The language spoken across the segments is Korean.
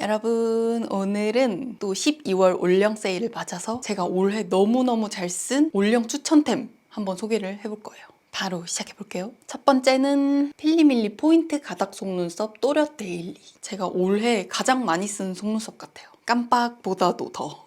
여러분 오늘은 또 12월 올영 세일을 맞아서 제가 올해 너무너무 잘 쓴 올영 추천템 한번 소개를 해볼 거예요. 바로 시작해 볼게요. 첫 번째는 필리밀리 포인트 가닥 속눈썹 또렷 데일리. 제가 올해 가장 많이 쓴 속눈썹 같아요. 깜빡보다도 더.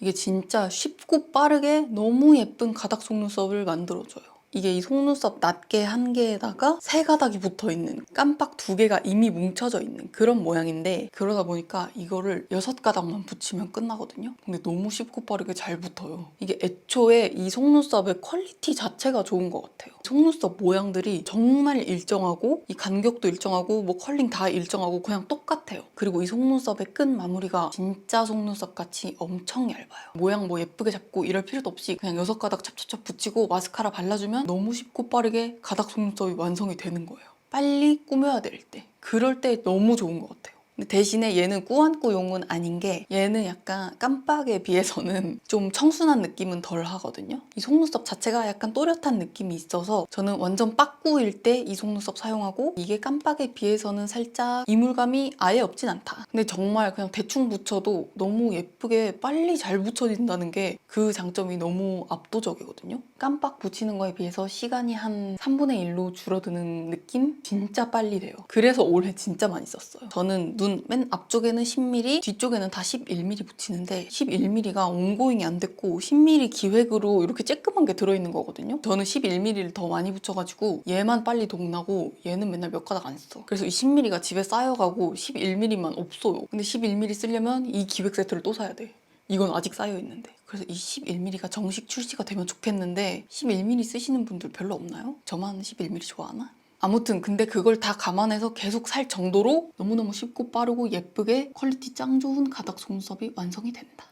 이게 진짜 쉽고 빠르게 너무 예쁜 가닥 속눈썹을 만들어줘요. 이게 이 속눈썹 낱개 한 개에다가 세 가닥이 붙어 있는 깜빡 두 개가 이미 뭉쳐져 있는 그런 모양인데 그러다 보니까 이거를 여섯 가닥만 붙이면 끝나거든요. 근데 너무 쉽고 빠르게 잘 붙어요. 이게 애초에 이 속눈썹의 퀄리티 자체가 좋은 것 같아요. 속눈썹 모양들이 정말 일정하고 이 간격도 일정하고 뭐 컬링 다 일정하고 그냥 똑같아요. 그리고 이 속눈썹의 끝 마무리가 진짜 속눈썹 같이 엄청 얇아요. 모양 뭐 예쁘게 잡고 이럴 필요도 없이 그냥 여섯 가닥 찹찹찹 붙이고 마스카라 발라주면 너무 쉽고 빠르게 가닥 속눈썹이 완성이 되는 거예요. 빨리 꾸며야 될 때. 그럴 때 너무 좋은 것 같아요. 대신에 얘는 꾸안꾸 용은 아닌 게 얘는 약간 깜빡에 비해서는 좀 청순한 느낌은 덜 하거든요. 이 속눈썹 자체가 약간 또렷한 느낌이 있어서 저는 완전 빠꾸일 때 이 속눈썹 사용하고 이게 깜빡에 비해서는 살짝 이물감이 아예 없진 않다. 근데 정말 그냥 대충 붙여도 너무 예쁘게 빨리 잘 붙여진다는 게 그 장점이 너무 압도적이거든요. 깜빡 붙이는 거에 비해서 시간이 한 3분의 1로 줄어드는 느낌? 진짜 빨리 돼요. 그래서 올해 진짜 많이 썼어요. 저는 눈맨 앞쪽에는 10mm, 뒤쪽에는 다 11mm 붙이는데 11mm가 온고잉이 안 됐고 10mm 기획으로 이렇게 쬐끄만 게 들어있는 거거든요. 저는 11mm를 더 많이 붙여가지고 얘만 빨리 동나고 얘는 맨날 몇 가닥 안 써. 그래서 이 10mm가 집에 쌓여가고 11mm만 없어요. 근데 11mm 쓰려면 이 기획 세트를 또 사야 돼. 이건 아직 쌓여 있는데. 그래서 이 11mm가 정식 출시가 되면 좋겠는데 11mm 쓰시는 분들 별로 없나요? 저만 11mm 좋아하나? 아무튼 근데 그걸 다 감안해서 계속 살 정도로 너무너무 쉽고 빠르고 예쁘게 퀄리티 짱 좋은 가닥 속눈썹이 완성이 된다.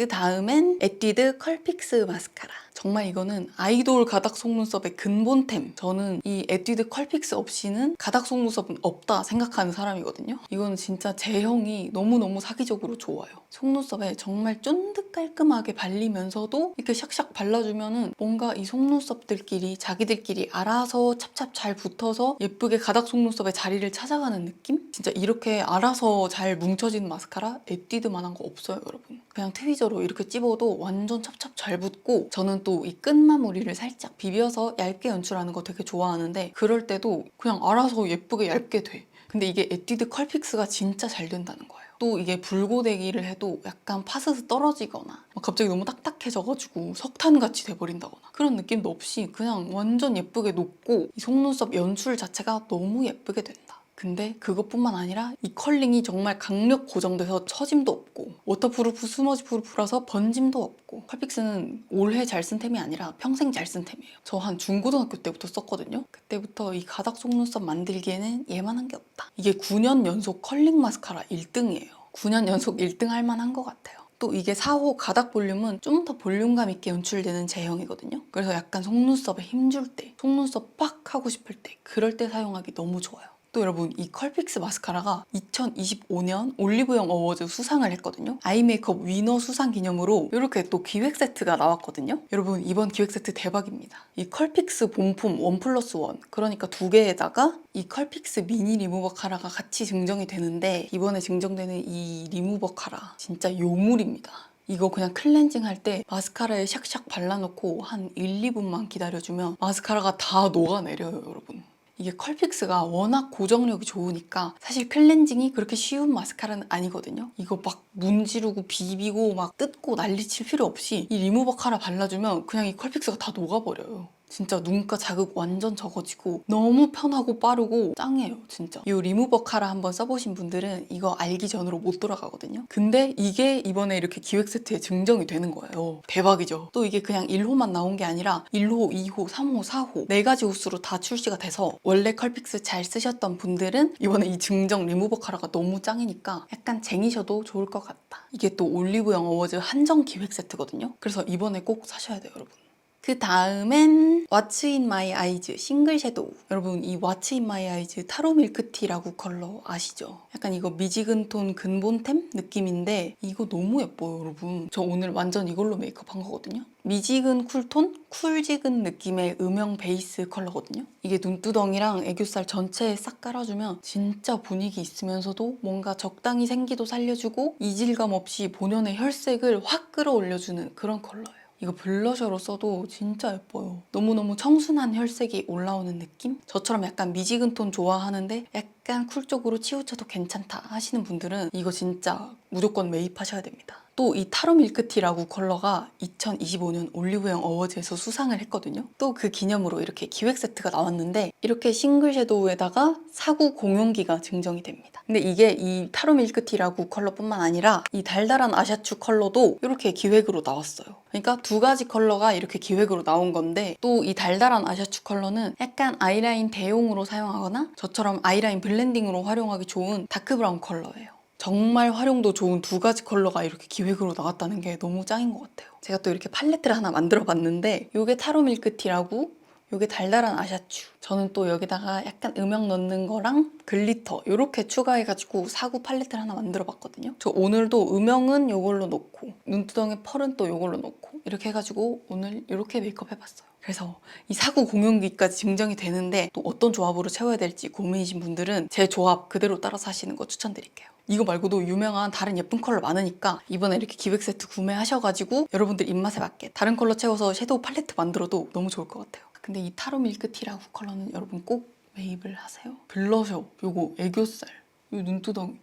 그 다음엔 에뛰드 컬픽스 마스카라. 정말 이거는 아이돌 가닥 속눈썹의 근본템. 저는 이 에뛰드 컬픽스 없이는 가닥 속눈썹은 없다 생각하는 사람이거든요. 이거는 진짜 제형이 너무너무 사기적으로 좋아요. 속눈썹에 정말 쫀득 깔끔하게 발리면서도 이렇게 샥샥 발라주면은 뭔가 이 속눈썹들끼리 자기들끼리 알아서 찹찹 잘 붙어서 예쁘게 가닥 속눈썹의 자리를 찾아가는 느낌? 진짜 이렇게 알아서 잘 뭉쳐진 마스카라 에뛰드만한 거 없어요, 여러분. 그냥 트위저 로 이렇게 찝어도 완전 찹찹 잘 붙고 저는 또 이 끝 마무리를 살짝 비벼서 얇게 연출하는 거 되게 좋아하는데 그럴 때도 그냥 알아서 예쁘게 얇게 돼. 근데 이게 에뛰드 컬픽스가 진짜 잘 된다는 거예요. 또 이게 불고데기를 해도 약간 파스스 떨어지거나 막 갑자기 너무 딱딱해져가지고 석탄같이 돼버린다거나 그런 느낌도 없이 그냥 완전 예쁘게 녹고 이 속눈썹 연출 자체가 너무 예쁘게 된다. 근데 그것뿐만 아니라 이 컬링이 정말 강력 고정돼서 처짐도 없고 워터프루프 스머지 프루프라서 번짐도 없고 컬픽스는 올해 잘 쓴 템이 아니라 평생 잘 쓴 템이에요. 저 한 중고등학교 때부터 썼거든요. 그때부터 이 가닥 속눈썹 만들기에는 얘만한 게 없다. 이게 9년 연속 컬링 마스카라 1등이에요. 9년 연속 1등 할 만한 것 같아요. 또 이게 4호 가닥 볼륨은 좀 더 볼륨감 있게 연출되는 제형이거든요. 그래서 약간 속눈썹에 힘줄 때, 속눈썹 빡 하고 싶을 때, 그럴 때 사용하기 너무 좋아요. 또 여러분 이 컬픽스 마스카라가 2025년 올리브영 어워즈 수상을 했거든요. 아이 메이크업 위너 수상 기념으로 이렇게 또 기획 세트가 나왔거든요. 여러분 이번 기획 세트 대박입니다. 이 컬픽스 본품 원 플러스 원 그러니까 두 개에다가 이 컬픽스 미니 리무버 카라가 같이 증정이 되는데 이번에 증정되는 이 리무버 카라 진짜 요물입니다. 이거 그냥 클렌징 할 때 마스카라에 샥샥 발라놓고 한 1, 2분만 기다려주면 마스카라가 다 녹아내려요, 여러분. 이게 컬픽스가 워낙 고정력이 좋으니까 사실 클렌징이 그렇게 쉬운 마스카라는 아니거든요. 이거 막 문지르고 비비고 막 뜯고 난리칠 필요 없이 이 리무버 카라 발라주면 그냥 이 컬픽스가 다 녹아버려요. 진짜 눈가 자극 완전 적어지고 너무 편하고 빠르고 짱이에요 진짜. 이 리무버 카라 한번 써보신 분들은 이거 알기 전으로 못 돌아가거든요. 근데 이게 이번에 이렇게 기획 세트에 증정이 되는 거예요. 대박이죠? 또 이게 그냥 1호만 나온 게 아니라 1호, 2호, 3호, 4호 네 가지 호수로 다 출시가 돼서 원래 컬픽스 잘 쓰셨던 분들은 이번에 이 증정 리무버 카라가 너무 짱이니까 약간 쟁이셔도 좋을 것 같다. 이게 또 올리브영 어워즈 한정 기획 세트거든요. 그래서 이번에 꼭 사셔야 돼요 여러분 그 다음엔 What's in my eyes 싱글 섀도우. 여러분 이 What's in my eyes 타로 밀크티라고 컬러 아시죠? 약간 이거 미지근 톤 근본템 느낌인데 이거 너무 예뻐요 여러분. 저 오늘 완전 이걸로 메이크업 한 거거든요. 미지근 쿨톤, 쿨지근 느낌의 음영 베이스 컬러거든요. 이게 눈두덩이랑 애교살 전체에 싹 깔아주면 진짜 분위기 있으면서도 뭔가 적당히 생기도 살려주고 이질감 없이 본연의 혈색을 확 끌어올려주는 그런 컬러예요. 이거 블러셔로 써도 진짜 예뻐요. 너무너무 청순한 혈색이 올라오는 느낌? 저처럼 약간 미지근 톤 좋아하는데 약간 쿨 쪽으로 치우쳐도 괜찮다 하시는 분들은 이거 진짜 무조건 매입하셔야 됩니다. 또 이 타로 밀크티라고 컬러가 2025년 올리브영 어워즈에서 수상을 했거든요. 또 그 기념으로 이렇게 기획 세트가 나왔는데 이렇게 싱글 섀도우에다가 사구 공용기가 증정이 됩니다. 근데 이게 이 타로 밀크티라고 컬러뿐만 아니라 이 달달한 아샤추 컬러도 이렇게 기획으로 나왔어요. 그러니까 두 가지 컬러가 이렇게 기획으로 나온 건데 또 이 달달한 아샤추 컬러는 약간 아이라인 대용으로 사용하거나 저처럼 아이라인 블렌딩으로 활용하기 좋은 다크 브라운 컬러예요. 정말 활용도 좋은 두 가지 컬러가 이렇게 기획으로 나왔다는 게 너무 짱인 것 같아요. 제가 또 이렇게 팔레트를 하나 만들어 봤는데 이게 타로 밀크티라고 이게 달달한 아샤추. 저는 또 여기다가 약간 음영 넣는 거랑 글리터 이렇게 추가해가지고 사구 팔레트를 하나 만들어 봤거든요. 저 오늘도 음영은 이걸로 넣고 눈두덩이 펄은 또 이걸로 넣고 이렇게 해가지고 오늘 이렇게 메이크업 해봤어요. 그래서 이 사구 공용기까지 증정이 되는데 또 어떤 조합으로 채워야 될지 고민이신 분들은 제 조합 그대로 따라서 하시는 거 추천드릴게요. 이거 말고도 유명한 다른 예쁜 컬러 많으니까 이번에 이렇게 기획 세트 구매하셔가지고 여러분들 입맛에 맞게 다른 컬러 채워서 섀도우 팔레트 만들어도 너무 좋을 것 같아요. 근데 이 타로 밀크티라고 컬러는 여러분 꼭 매입을 하세요. 블러셔, 요거 애교살, 요 눈두덩이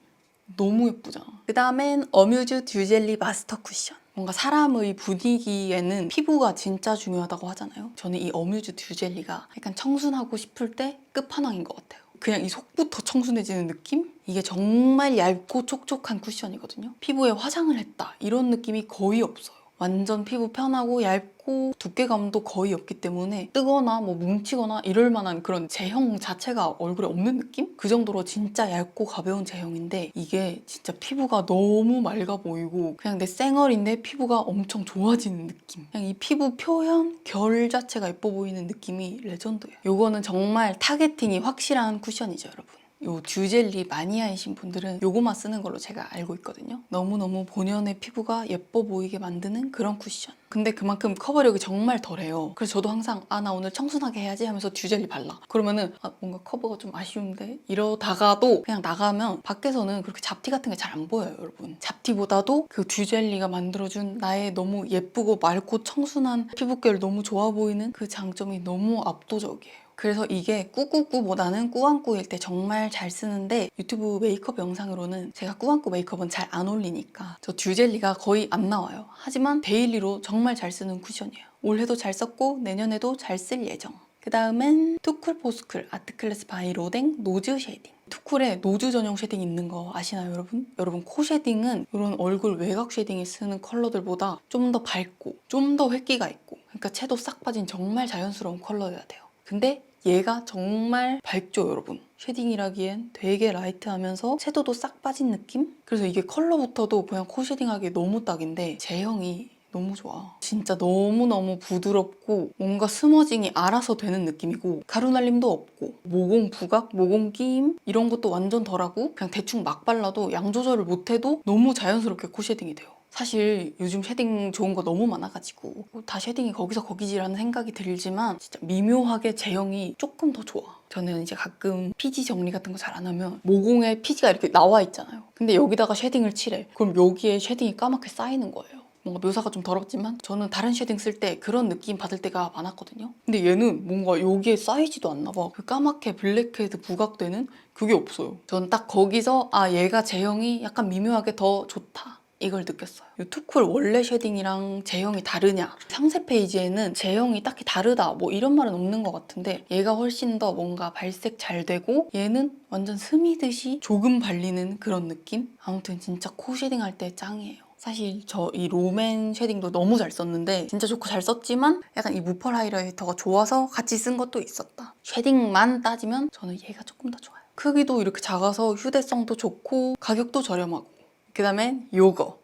너무 예쁘잖아. 그 다음엔 어뮤즈 듀젤리 마스터 쿠션. 뭔가 사람의 분위기에는 피부가 진짜 중요하다고 하잖아요. 저는 이 어뮤즈 듀젤리가 약간 청순하고 싶을 때 끝판왕인 것 같아요. 그냥 이 속부터 청순해지는 느낌? 이게 정말 얇고 촉촉한 쿠션이거든요. 피부에 화장을 했다 이런 느낌이 거의 없어요. 완전 피부 편하고 얇고 두께감도 거의 없기 때문에 뜨거나 뭐 뭉치거나 이럴 만한 그런 제형 자체가 얼굴에 없는 느낌? 그 정도로 진짜 얇고 가벼운 제형인데 이게 진짜 피부가 너무 맑아 보이고 그냥 내 쌩얼인데 피부가 엄청 좋아지는 느낌. 그냥 이 피부 표현, 결 자체가 예뻐 보이는 느낌이 레전드예요. 요거는 정말 타겟팅이 확실한 쿠션이죠, 여러분. 요 듀젤리 마니아이신 분들은 요거만 쓰는 걸로 제가 알고 있거든요. 너무너무 본연의 피부가 예뻐 보이게 만드는 그런 쿠션. 근데 그만큼 커버력이 정말 덜해요. 그래서 저도 항상 아 나 오늘 청순하게 해야지 하면서 듀젤리 발라. 그러면은 아 뭔가 커버가 좀 아쉬운데 이러다가도 그냥 나가면 밖에서는 그렇게 잡티 같은 게 잘 안 보여요, 여러분. 잡티보다도 그 듀젤리가 만들어준 나의 너무 예쁘고 맑고 청순한 피부결 너무 좋아 보이는 그 장점이 너무 압도적이에요. 그래서 이게 꾸꾸꾸보다는 꾸안꾸일 때 정말 잘 쓰는데 유튜브 메이크업 영상으로는 제가 꾸안꾸 메이크업은 잘 안 올리니까 저 듀젤리가 거의 안 나와요. 하지만 데일리로 정말 잘 쓰는 쿠션이에요. 올해도 잘 썼고 내년에도 잘 쓸 예정. 그 다음엔 투쿨 포스쿨 아트클래스 바이 로댕 노즈 쉐딩. 투쿨에 노즈 전용 쉐딩 있는 거 아시나요, 여러분? 여러분 코 쉐딩은 이런 얼굴 외곽 쉐딩에 쓰는 컬러들보다 좀 더 밝고 좀 더 획기가 있고 그러니까 채도 싹 빠진 정말 자연스러운 컬러여야 돼요. 근데 얘가 정말 밝죠, 여러분. 쉐딩이라기엔 되게 라이트하면서 채도도 싹 빠진 느낌? 그래서 이게 컬러부터도 그냥 코 쉐딩하기 너무 딱인데 제형이 너무 좋아. 진짜 너무너무 부드럽고 뭔가 스머징이 알아서 되는 느낌이고 가루 날림도 없고 모공 부각, 모공 끼임 이런 것도 완전 덜하고 그냥 대충 막 발라도 양 조절을 못해도 너무 자연스럽게 코 쉐딩이 돼요. 사실 요즘 쉐딩 좋은 거 너무 많아가지고 뭐다 쉐딩이 거기서 거기지라는 생각이 들지만 진짜 미묘하게 제형이 조금 더 좋아. 저는 이제 가끔 피지 정리 같은 거 잘 안 하면 모공에 피지가 이렇게 나와 있잖아요. 근데 여기다가 쉐딩을 칠해. 그럼 여기에 쉐딩이 까맣게 쌓이는 거예요. 뭔가 묘사가 좀 더럽지만 저는 다른 쉐딩 쓸 때 그런 느낌 받을 때가 많았거든요. 근데 얘는 뭔가 여기에 쌓이지도 않나 봐. 그 까맣게 블랙헤드 부각되는 그게 없어요. 전 딱 거기서 아 얘가 제형이 약간 미묘하게 더 좋다. 이걸 느꼈어요. 이 투쿨 원래 쉐딩이랑 제형이 다르냐? 상세 페이지에는 제형이 딱히 다르다 뭐 이런 말은 없는 것 같은데 얘가 훨씬 더 뭔가 발색 잘 되고 얘는 완전 스미듯이 조금 발리는 그런 느낌? 아무튼 진짜 코 쉐딩 할 때 짱이에요. 사실 저 이 롬앤 쉐딩도 너무 잘 썼는데 진짜 좋고 잘 썼지만 약간 이 무펄 하이라이터가 좋아서 같이 쓴 것도 있었다. 쉐딩만 따지면 저는 얘가 조금 더 좋아요. 크기도 이렇게 작아서 휴대성도 좋고 가격도 저렴하고 그 다음엔 요거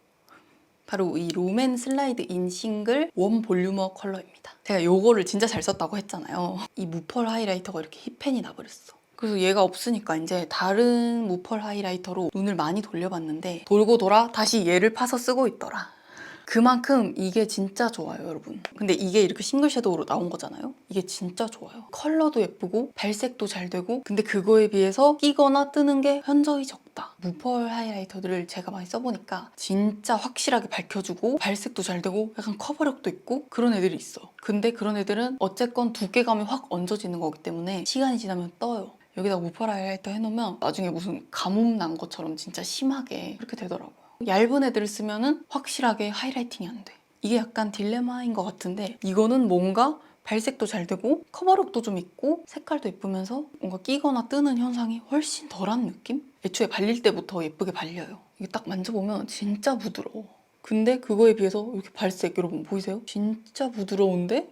바로 이 롬앤 슬라이드 인 싱글 원 볼유머 컬러입니다. 제가 요거를 진짜 잘 썼다고 했잖아요. 이 무펄 하이라이터가 이렇게 힙펜이 나버렸어. 그래서 얘가 없으니까 이제 다른 무펄 하이라이터로 눈을 많이 돌려봤는데 돌고 돌아 다시 얘를 파서 쓰고 있더라. 그만큼 이게 진짜 좋아요, 여러분. 근데 이게 이렇게 싱글 섀도우로 나온 거잖아요? 이게 진짜 좋아요. 컬러도 예쁘고 발색도 잘 되고 근데 그거에 비해서 끼거나 뜨는 게 현저히 적다. 무펄 하이라이터들을 제가 많이 써보니까 진짜 확실하게 밝혀주고 발색도 잘 되고 약간 커버력도 있고 그런 애들이 있어. 근데 그런 애들은 어쨌건 두께감이 확 얹어지는 거기 때문에 시간이 지나면 떠요. 여기다 무펄 하이라이터 해놓으면 나중에 무슨 가뭄 난 것처럼 진짜 심하게 그렇게 되더라고요. 얇은 애들을 쓰면은 확실하게 하이라이팅이 안 돼. 이게 약간 딜레마인 것 같은데 이거는 뭔가 발색도 잘 되고 커버력도 좀 있고 색깔도 예쁘면서 뭔가 끼거나 뜨는 현상이 훨씬 덜한 느낌? 애초에 발릴 때부터 예쁘게 발려요. 이게 딱 만져보면 진짜 부드러워. 근데 그거에 비해서 이렇게 발색 여러분 보이세요? 진짜 부드러운데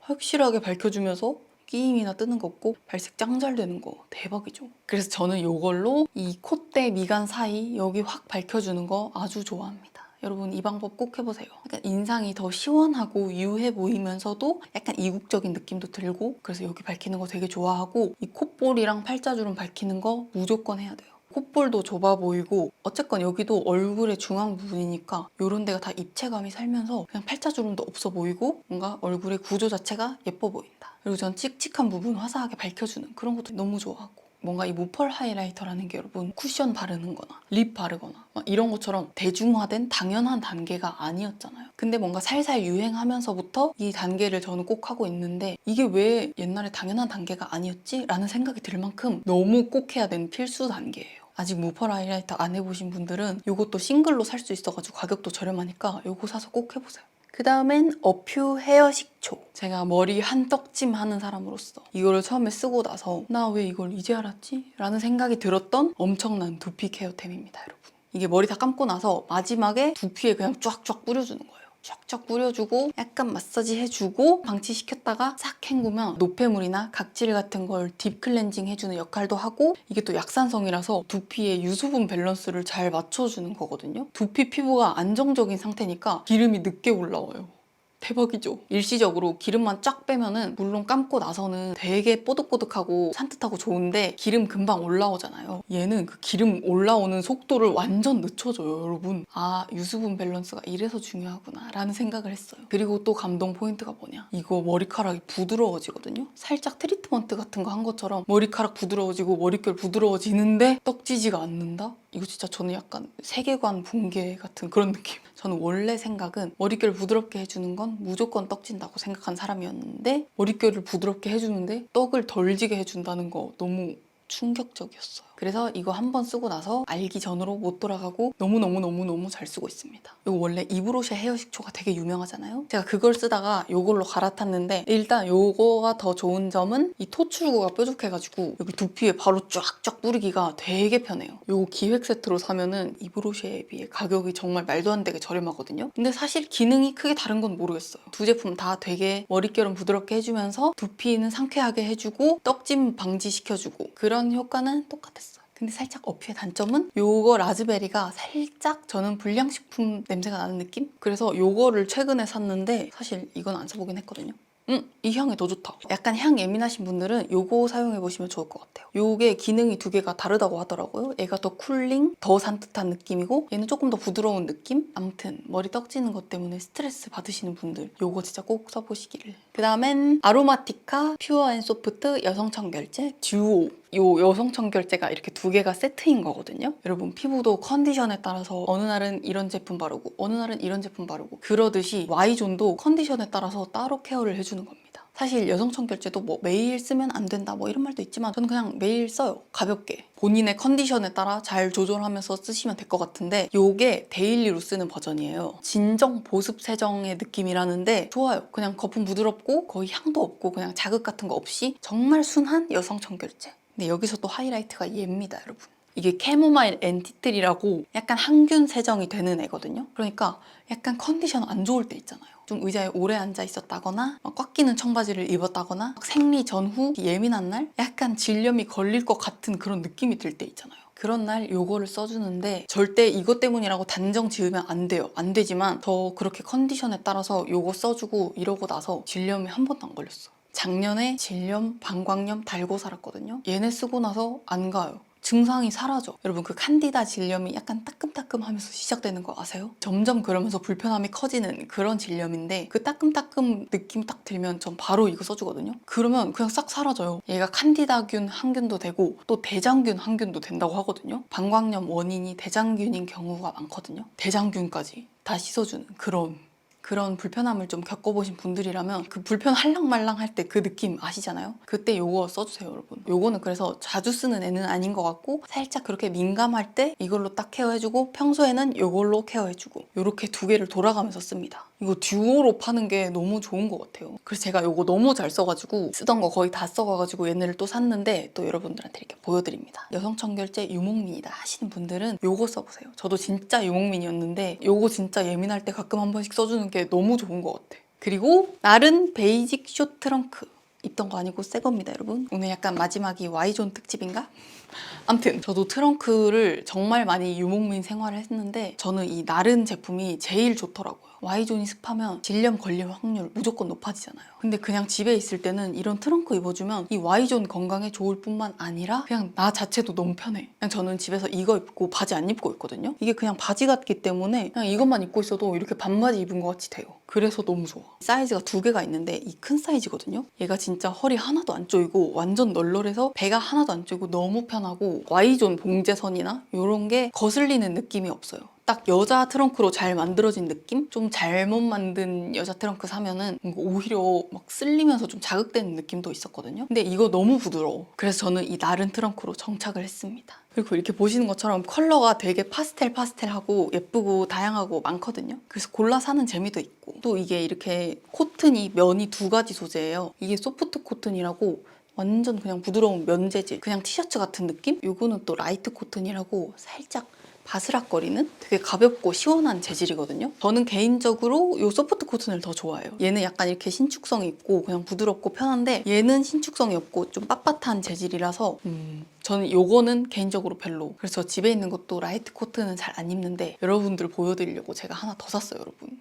확실하게 밝혀주면서 끼임이나 뜨는 거 없고 발색 짱 잘 되는 거 대박이죠. 그래서 저는 이걸로 이 콧대 미간 사이 여기 확 밝혀주는 거 아주 좋아합니다. 여러분 이 방법 꼭 해보세요. 약간 인상이 더 시원하고 유해 보이면서도 약간 이국적인 느낌도 들고 그래서 여기 밝히는 거 되게 좋아하고 이 콧볼이랑 팔자주름 밝히는 거 무조건 해야 돼요. 콧볼도 좁아 보이고 어쨌건 여기도 얼굴의 중앙 부분이니까 이런 데가 다 입체감이 살면서 그냥 팔자주름도 없어 보이고 뭔가 얼굴의 구조 자체가 예뻐 보인다. 그리고 전 칙칙한 부분 화사하게 밝혀주는 그런 것도 너무 좋아하고 뭔가 이 무펄 하이라이터라는 게 여러분 쿠션 바르는 거나 립 바르거나 막 이런 것처럼 대중화된 당연한 단계가 아니었잖아요. 근데 뭔가 살살 유행하면서부터 이 단계를 저는 꼭 하고 있는데 이게 왜 옛날에 당연한 단계가 아니었지? 라는 생각이 들 만큼 너무 꼭 해야 되는 필수 단계예요. 아직 무펄 하이라이터 안 해보신 분들은 이것도 싱글로 살 수 있어가지고 가격도 저렴하니까 이거 사서 꼭 해보세요. 그 다음엔 어퓨 헤어 식초. 제가 머리 한 떡짐 하는 사람으로서 이거를 처음에 쓰고 나서 나 왜 이걸 이제 알았지? 라는 생각이 들었던 엄청난 두피 케어템입니다, 여러분. 이게 머리 다 감고 나서 마지막에 두피에 그냥 쫙쫙 뿌려주는 거예요. 쫙쫙 뿌려주고 약간 마사지 해주고 방치시켰다가 싹 헹구면 노폐물이나 각질 같은 걸 딥 클렌징 해주는 역할도 하고 이게 또 약산성이라서 두피의 유수분 밸런스를 잘 맞춰주는 거거든요. 두피 피부가 안정적인 상태니까 기름이 늦게 올라와요. 대박이죠. 일시적으로 기름만 쫙 빼면은 물론 감고 나서는 되게 뽀득뽀득하고 산뜻하고 좋은데 기름 금방 올라오잖아요. 얘는 그 기름 올라오는 속도를 완전 늦춰줘요, 여러분. 아, 유수분 밸런스가 이래서 중요하구나 라는 생각을 했어요. 그리고 또 감동 포인트가 뭐냐? 이거 머리카락이 부드러워지거든요. 살짝 트리트먼트 같은 거 한 것처럼 머리카락 부드러워지고 머릿결 부드러워지는데 떡지지가 않는다? 이거 진짜 저는 약간 세계관 붕괴 같은 그런 느낌. 저는 원래 생각은 머릿결 부드럽게 해주는 건 무조건 떡진다고 생각한 사람이었는데 머릿결을 부드럽게 해주는데 떡을 덜 지게 해준다는 거 너무 충격적이었어요. 그래서 이거 한 번 쓰고 나서 알기 전으로 못 돌아가고 너무너무너무너무 잘 쓰고 있습니다. 이거 원래 이브로쉐 헤어 식초가 되게 유명하잖아요. 제가 그걸 쓰다가 이걸로 갈아탔는데 일단 이거가 더 좋은 점은 이 토출구가 뾰족해가지고 여기 두피에 바로 쫙쫙 뿌리기가 되게 편해요. 이거 기획 세트로 사면은 이브로쉐에 비해 가격이 정말 말도 안 되게 저렴하거든요. 근데 사실 기능이 크게 다른 건 모르겠어요. 두 제품 다 되게 머릿결은 부드럽게 해주면서 두피는 상쾌하게 해주고 떡짐 방지시켜주고 그런 효과는 똑같았어요. 근데 살짝 어피의 단점은 요거 라즈베리가 살짝 저는 불량식품 냄새가 나는 느낌? 그래서 요거를 최근에 샀는데 사실 이건 안 써보긴 했거든요. 음, 이 향이 더 좋다. 약간 향 예민하신 분들은 요거 사용해 보시면 좋을 것 같아요. 요게 기능이 두 개가 다르다고 하더라고요. 얘가 더 쿨링, 더 산뜻한 느낌이고 얘는 조금 더 부드러운 느낌? 아무튼 머리 떡지는 것 때문에 스트레스 받으시는 분들 요거 진짜 꼭 써보시기를. 그 다음엔 아로마티카 퓨어 앤 소프트 여성 청 결제 듀오. 요 여성 청결제가 이렇게 두 개가 세트인 거거든요. 여러분 피부도 컨디션에 따라서 어느 날은 이런 제품 바르고 어느 날은 이런 제품 바르고 그러듯이 Y존도 컨디션에 따라서 따로 케어를 해주는 겁니다. 사실 여성 청결제도 뭐 매일 쓰면 안 된다 뭐 이런 말도 있지만 저는 그냥 매일 써요. 가볍게. 본인의 컨디션에 따라 잘 조절하면서 쓰시면 될 것 같은데 요게 데일리로 쓰는 버전이에요. 진정 보습 세정의 느낌이라는데 좋아요. 그냥 거품 부드럽고 거의 향도 없고 그냥 자극 같은 거 없이 정말 순한 여성 청결제. 근데 여기서 또 하이라이트가 얘입니다, 여러분. 이게 캐모마일 앤티틀이라고 약간 항균 세정이 되는 애거든요. 그러니까 약간 컨디션 안 좋을 때 있잖아요. 좀 의자에 오래 앉아 있었다거나 막꽉 끼는 청바지를 입었다거나 막 생리 전후 예민한 날 약간 질염이 걸릴 것 같은 그런 느낌이 들 때 있잖아요. 그런 날 요거를 써주는데 절대 이것 때문이라고 단정 지으면 안 돼요. 안 되지만 저 그렇게 컨디션에 따라서 요거 써주고 이러고 나서 질염이 한 번도 안 걸렸어. 작년에 질염, 방광염 달고 살았거든요. 얘네 쓰고 나서 안 가요. 증상이 사라져. 여러분 그 칸디다 질염이 약간 따끔따끔하면서 시작되는 거 아세요? 점점 그러면서 불편함이 커지는 그런 질염인데 그 따끔따끔 느낌 딱 들면 전 바로 이거 써주거든요. 그러면 그냥 싹 사라져요. 얘가 칸디다균 항균도 되고 또 대장균 항균도 된다고 하거든요. 방광염 원인이 대장균인 경우가 많거든요. 대장균까지 다 씻어주는 그런 그런 불편함을 좀 겪어보신 분들이라면 그 불편 할랑말랑 할 때 그 느낌 아시잖아요? 그때 요거 써주세요, 여러분. 요거는 그래서 자주 쓰는 애는 아닌 것 같고 살짝 그렇게 민감할 때 이걸로 딱 케어해주고 평소에는 요걸로 케어해주고 요렇게 두 개를 돌아가면서 씁니다. 이거 듀오로 파는 게 너무 좋은 것 같아요. 그래서 제가 요거 너무 잘 써가지고 쓰던 거 거의 다 써가지고 얘네를 또 샀는데 또 여러분들한테 이렇게 보여드립니다. 여성 청결제 유목민이다 하시는 분들은 요거 써보세요. 저도 진짜 유목민이었는데 요거 진짜 예민할 때 가끔 한 번씩 써주는 게 너무 좋은 것 같아. 그리고 나른 베이직 쇼 트렁크. 입던 거 아니고 새 겁니다, 여러분. 오늘 약간 마지막이 Y존 특집인가? 암튼 저도 트렁크를 정말 많이 유목민 생활을 했는데 저는 이 나른 제품이 제일 좋더라고요. Y존이 습하면 질염 걸릴 확률 무조건 높아지잖아요. 근데 그냥 집에 있을 때는 이런 트렁크 입어주면 이 Y존 건강에 좋을 뿐만 아니라 그냥 나 자체도 너무 편해. 그냥 저는 집에서 이거 입고 바지 안 입고 있거든요. 이게 그냥 바지 같기 때문에 그냥 이것만 입고 있어도 이렇게 반바지 입은 것 같이 돼요. 그래서 너무 좋아. 사이즈가 두 개가 있는데 이 큰 사이즈거든요. 얘가 진짜 허리 하나도 안 조이고 완전 널널해서 배가 하나도 안 조이고 너무 편하고 Y존 봉제선이나 이런 게 거슬리는 느낌이 없어요. 딱 여자 트렁크로 잘 만들어진 느낌? 좀 잘못 만든 여자 트렁크 사면은 오히려 막 쓸리면서 좀 자극되는 느낌도 있었거든요. 근데 이거 너무 부드러워. 그래서 저는 이 나른 트렁크로 정착을 했습니다. 그리고 이렇게 보시는 것처럼 컬러가 되게 파스텔 파스텔하고 예쁘고 다양하고 많거든요. 그래서 골라 사는 재미도 있고 또 이게 이렇게 코튼이 면이 두 가지 소재예요. 이게 소프트 코튼이라고 완전 그냥 부드러운 면 재질 그냥 티셔츠 같은 느낌? 요거는 또 라이트 코튼이라고 살짝 바스락거리는 되게 가볍고 시원한 재질이거든요. 저는 개인적으로 이 소프트 코튼을 더 좋아해요. 얘는 약간 이렇게 신축성이 있고 그냥 부드럽고 편한데 얘는 신축성이 없고 좀 빳빳한 재질이라서 음, 저는 요거는 개인적으로 별로. 그래서 집에 있는 것도 라이트 코트는 잘 안 입는데 여러분들 보여드리려고 제가 하나 더 샀어요, 여러분.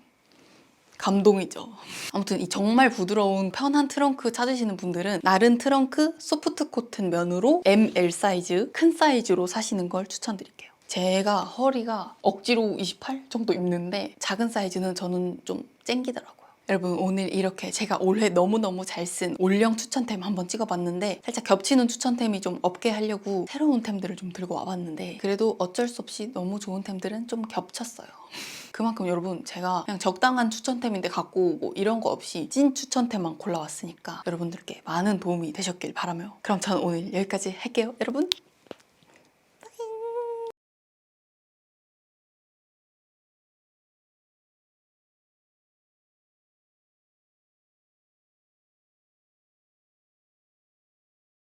감동이죠. 아무튼 이 정말 부드러운 편한 트렁크 찾으시는 분들은 나른 트렁크 소프트 코튼 면으로 ML 사이즈 큰 사이즈로 사시는 걸 추천드릴게요. 제가 허리가 억지로 28 정도 입는데 작은 사이즈는 저는 좀 쨍기더라고요. 여러분 오늘 이렇게 제가 올해 너무너무 잘 쓴 올영 추천템 한번 찍어봤는데 살짝 겹치는 추천템이 좀 없게 하려고 새로운 템들을 좀 들고 와봤는데 그래도 어쩔 수 없이 너무 좋은 템들은 좀 겹쳤어요. 그만큼 여러분 제가 그냥 적당한 추천템인데 갖고 오고 이런 거 없이 찐 추천템만 골라왔으니까 여러분들께 많은 도움이 되셨길 바라며 그럼 저는 오늘 여기까지 할게요 여러분